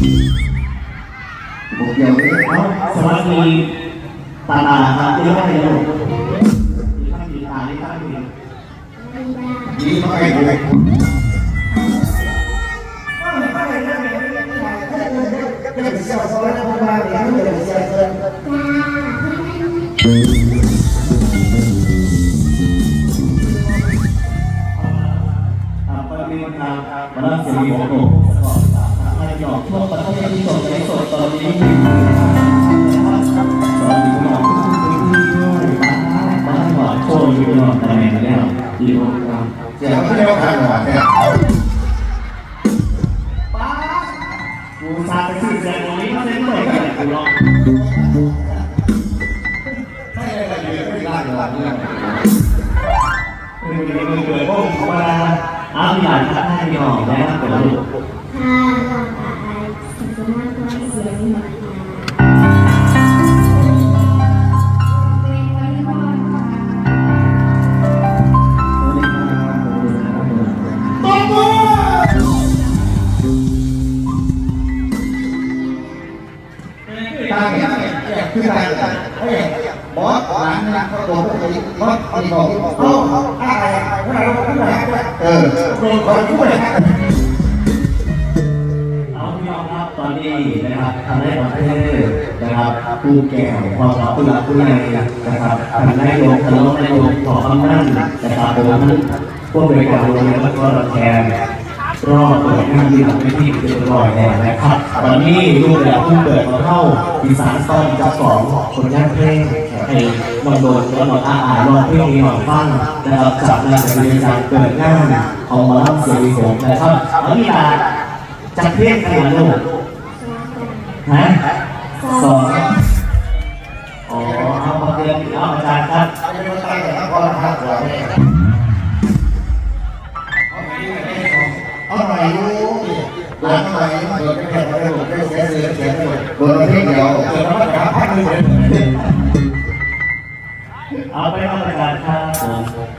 ผมเกี่ยวเลยเอาสวัสดีตาตาครับที่ว่าให้ลูกท่านดีตาที่ท่านดีนี่ไม่เลยครับก็มีการมารับเสียงของผม ให้หยอกช่วงประเทศที่สดในสดตอนนี้สวัสดีน้องที่ด้วยบ้านหวานโชยอยู่นอนแต่แม่แล้วดีมากเสียงไม่ได้ว่าทางหวานเนี่ยกูซาไปสื่แสดงตรงนี้เขาเล่นด้วยกันกูร้องไม่ได้อะไรเลยไม่ได้หวานเนี่ยมือมือเกิดพวกเขาว่าอาพี่หลานทักให้พี่น้องได้ครับผมลูก ค่ะเราขายสัญลักษณ์ ตัวเสีย นนี้นะครับทางได้ประเทศนะครับผู้แก่ความรักผู้รักผู้ใหญ่นะครับทางนายกทางรองนายกขออำนาจนนะครับผมผู้บริการโรงเรียนวัดวรแทนรอบเปิดงานที่หลังไม่ที่เรียบร้อยแล้วนะครับตอนนี้รูปแบบเพิ่งเปิดมาเข้าอีสานต้อนจะสองคนงานเพลงให้ลองโดนลองอาอาลองเพลงนี้ลองฟังนะครับจากนั้นจะเป็นการเปิดงานของมอลำเสียงวิหกนะครับแล้วมีการจะเพี้ยนกันลูก ฮะสองอ๋อเอามาเรียนเอาอาจารย์ครับเอาไปมาตั้งแต่ละคนละห้าหัวเนี่ยเอาหน่อยดูหลังหน่อยเปิดแค่ไม่ได้หมดได้เสียเสียเสียหมดเปิดเพลงเดียวเปิดแล้วก็ขาพักเลยเอาไปเอาอาจารย์ครับผม